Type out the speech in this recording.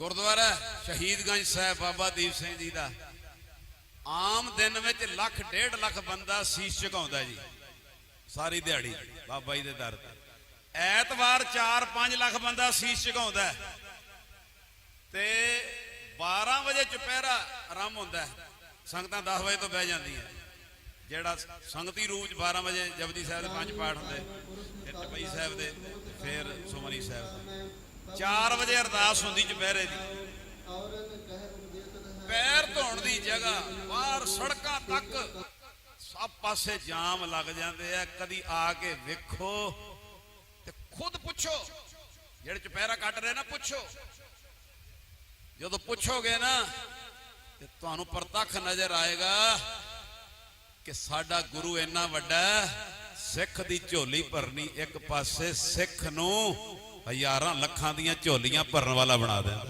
ਗੁਰਦੁਆਰਾ ਸ਼ਹੀਦਗੰਜ ਸਾਹਿਬ ਬਾਬਾ ਦੀਪ ਸਿੰਘ ਜੀ ਦਾ। ਆਮ ਦਿਨ ਵਿੱਚ ਲੱਖ, ਡੇਢ ਲੱਖ ਬੰਦਾ ਸੀਸ ਝੁਕਾਉਂਦਾ ਜੀ। ਸਾਰੀ ਦਿਹਾੜੀ ਬਾਬਾ ਜੀ ਦੇ ਦਰ ਤੇ। ਐਤਵਾਰ 4-5 ਲੱਖ ਬੰਦਾ ਸੀਸ ਝੁਕਾਉਂਦਾ ਤੇ 12 ਵਜੇ ਚੁਪਹਿਰਾ ਆਰੰਭ ਹੁੰਦਾ ਸੰਗਤਾਂ 10 ਵਜੇ ਤੋਂ ਬਹਿ ਜਾਂਦੀਆਂ। ਜਿਹੜਾ ਸੰਗਤੀ ਰੂਪ ਚ 12 ਵਜੇ ਜਪਜੀ ਸਾਹਿਬ ਦੇ ਪੰਜ ਪਾਠ ਹੁੰਦੇ ਫਿਰ ਚਪਈ ਸਾਹਿਬ ਦੇ ਫਿਰ ਸੁਮਨੀ ਸਾਹਿਬ ਦੇ। 4 ਵਜੇ ਅਰਦਾਸ ਹੁੰਦੀ ਚੁਪਹਿਰੇ ਦੀ। ਪੈਰ ਧੋਣ ਦੀ ਜਗ੍ਹਾ ਬਾਹਰ ਸੜਕਾਂ ਤੱਕ ਸਭ ਪਾਸੇ ਜਾਮ ਲੱਗ ਜਾਂਦੇ ਆ। ਕਦੀ ਆ ਕੇ ਵੇਖੋ ਤੇ ਖੁਦ ਪੁੱਛੋ, ਜਿਹੜੇ ਚੁਪਹਿਰਾ ਕੱਟ ਰਹੇ ਨਾ ਪੁੱਛੋ। ਜਦੋਂ ਪੁੱਛੋਗੇ ਨਾ ਤੇ ਤੁਹਾਨੂੰ ਪ੍ਰਤੱਖ ਨਜ਼ਰ ਆਏਗਾ ਕਿ ਸਾਡਾ ਗੁਰੂ ਇੰਨਾ ਵੱਡਾ ਸਿੱਖ ਦੀ ਝੋਲੀ ਭਰਨੀ ਇੱਕ ਪਾਸੇ, ਸਿੱਖ ਨੂੰ ਹਜ਼ਾਰਾਂ ਲੱਖਾਂ ਦੀਆਂ ਝੋਲੀਆਂ ਭਰਨ ਵਾਲਾ ਬਣਾ ਦਿੰਦਾ।